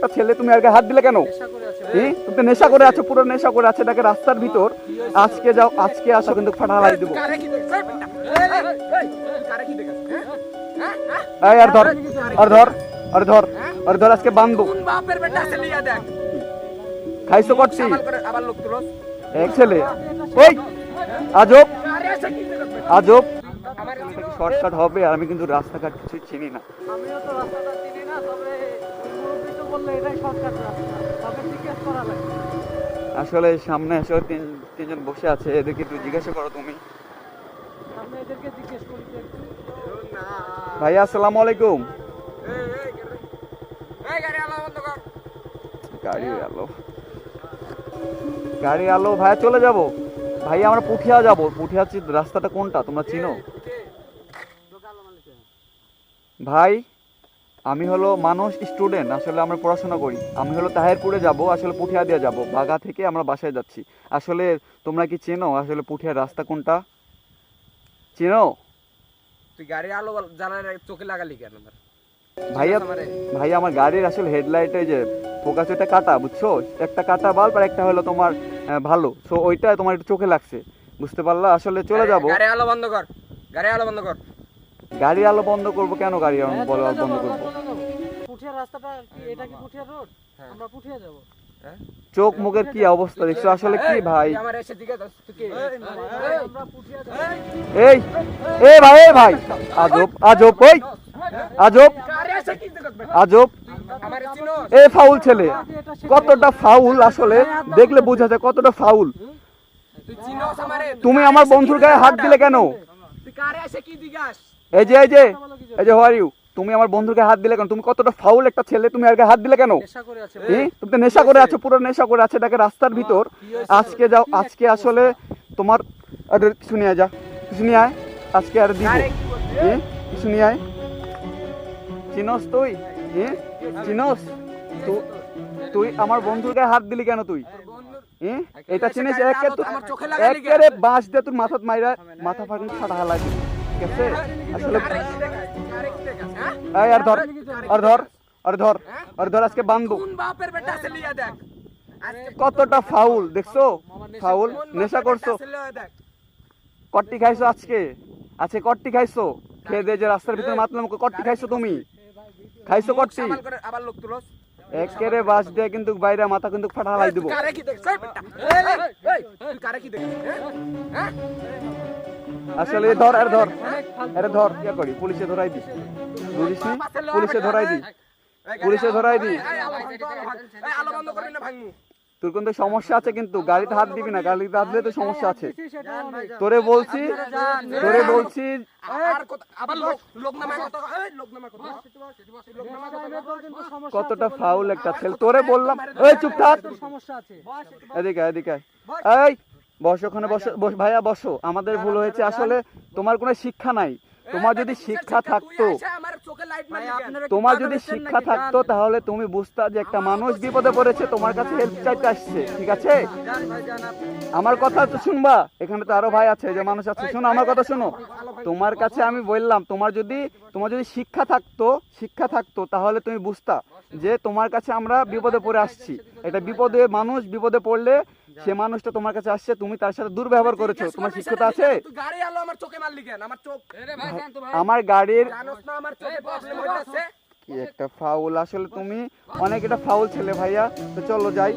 একটা ছেলে তুমি আগে হাত দিলে কেন? তুমি তো নেশা করে আছো পুরো নেশা করে আছে এটাকে রাস্তার ভিতর। আজকে যাও আজকে আসো কিন্তু ফাটা হালাই দেবো। হ্যাঁ? হ্যাঁ? হ্যাঁ? আর ধর আর ধর আর ধর আর ধর আজকে বান্ধব খাইছো করছি আবার লোক তুলস। এক ছেলে। ওই আজব? আজব। শর্টকাট হবে আর আমি কিন্তু রাস্তাঘাট কিছুই চিনি না। আমিও তো রাস্তাটা চিনি না তবে আসলে সামনে আসলে তিন তিনজন বসে আছে এদেরকে একটু জিজ্ঞাসা করো তুমি আসসালামু আলাইকুম গাড়ি- আলো বন্ধ গাড়ি আলো ভাইয়া চলে যাব ভাইয়া আমরা পুঠিয়া যাব পুঠিয়া রাস্তাটা কোনটা তোমরা চিনো ভাই আমি হলো মানুষ স্টুডেন্ট আসলে আমরা পড়াশোনা করি। আমি হলো তাহেরপুরে যাব আসলে পুঠিয়া দিয়ে যাব। বাগা থেকে আমরা বাসায় যাচ্ছি। আসলে তোমরা কি চেনো আসলে পুঠিয়ার রাস্তা কোনটা? চেনো? তুই গাড়ি আলো জ্বালায় চোখে লাগালি কেন? ভাইয়া আমারে? ভাই আমার গাড়ির আসলে হেডলাইটে যে ফোকাস ওইটা কাটা বুঝছ? একটা কাটা বাল্ব আর একটা হলো তোমার ভালো। সো ওইটা তোমার একটু চোখে লাগছে। বুঝতে পারলা? আসলে চলে যাব। গাড়ি আলো বন্ধ কর। গাড়ি আলো বন্ধ কর। গাড়ি আলো বন্ধ করব কেন গাড়ি আলো হ্যাঁ, বলো বন্ধ করব? পুঠিয়া রাস্তাটা কি এটা কি পুঠিয়া রোড? হ্যাঁ। আমরা পুঠিয়া যাব। চোখ মুখের কি অবস্থা দেখছ? আসলে কি ভাই? এই এই ভাই এই ভাই। আজব আজব ওই। আজব? আজব? এই ফাউল ছেলে। কতটা ফাউল আসলে? দেখলে বোঝা যায় কতটা ফাউল। তুমি আমার বন্ধুর গায়ে হাত দিলে কেন? তুই কারে এসে কি দিগাস? এই যে এই যে এই যে হোয়ার ইউ তুমি আমার বন্ধুর গায়ে হাত দিলে কেন? তুমি কতটা ফাউল একটা ছেলে তুমি আর গায়ে হাত দিলে কেন? তুমি তো নেশা করে আছো পুরো নেশা করে আছে এটাকে রাস্তার ভিতর। আজকে যাও আজকে আসলে তোমার আরে কিছু নিয়ে যা। কিছু নিয়ে আয় আজকে আর দিব। আয়। চিনস তুই? চিনস? তুই আমার বন্ধুর গায়ে হাত দিলি কেন তুই? এটা চিনিস? গায়ে একে আলো তুই আমার চোখে লাগালি বাঁশ দিয়ে তোর মাথাত মাইরা মাথা ফাটিং ফাটা হালাই দিবি। ঠিক আছে আসলে হ্যাঁ? এই আর ধর আর ধর আর ধর আর ধর আজকে বান্ধব কোন বাপের বেটা আছে লিয়া দেখ? কতটা ফাউল দেখছ? ফাউল নেশা করছ। কট্টি খাইছো আজকে? আজকে কট্টি খাইছো? খেয়ে দিয়ে যে রাস্তার ভিতরে মাতলাম কট্টি খাইছো তুমি? খাইছো কট্টি? আবার লোক তুলস। একেরে বাস দিয়ে কিন্তু বাইরে মাথা কিন্তু ফাটা হালাই দিব। কারে কি দেখছ? কারে কি দেখছ, হ্যাঁ? আসলে ধর আর ধর আরে ধর, ইয়া করি, পুলিশে ধরাই দি। বুঝিস? পুলিশে ধরাই দি। পুলিশে ধরাই দি। তোর কিন্তু সমস্যা আছে কিন্তু, গাড়িতে হাত দিবি না, গাড়িতে হাত দিলে তো সমস্যা আছে। তোরে বলছি তোরে বলছি, কতটা ফাউল একটা ছেলে। তোরে বললাম, এই চুপ থাক। এদিকে এদিকে এই বসো ওখানে বসো ভাইয়া বসো। আমাদের ভুল হয়েছে। আসলে তোমার কোনো শিক্ষা নাই। তোমার যদি শিক্ষা থাকতো? তোমার যদি শিক্ষা থাকতো তাহলে তুমি বুঝতা যে একটা মানুষ বিপদে পড়েছে তোমার কাছে হেল্প চাইতে আসছে। ঠিক আছে? আমার কথা তো শুনবা। এখানে তো আরও ভাই আছে যে মানুষ আছে। শোনো আমার কথা শোনো। তোমার কাছে আমি বললাম তোমার যদি তোমার যদি শিক্ষা থাকতো শিক্ষা থাকতো তাহলে তুমি বুঝতা যে তোমার কাছে আমরা বিপদে পড়ে আসছি। এটা বিপদে মানুষ বিপদে পড়লে সে মানুষটা তোমার কাছে আসছে তুমি তার সাথে দুর্ব্যবহার করেছ তোমার শিক্ষতা আছে? গাড়ি আলো আমার চোখে মারলি কেন? আমার চোখ আমার গাড়ির আমার চোখে প্রবলেম হইতাছে? কি একটা ফাউল আসলে তুমি অনেক এটা ফাউল ছেলে ভাইয়া। তো চলো যাই।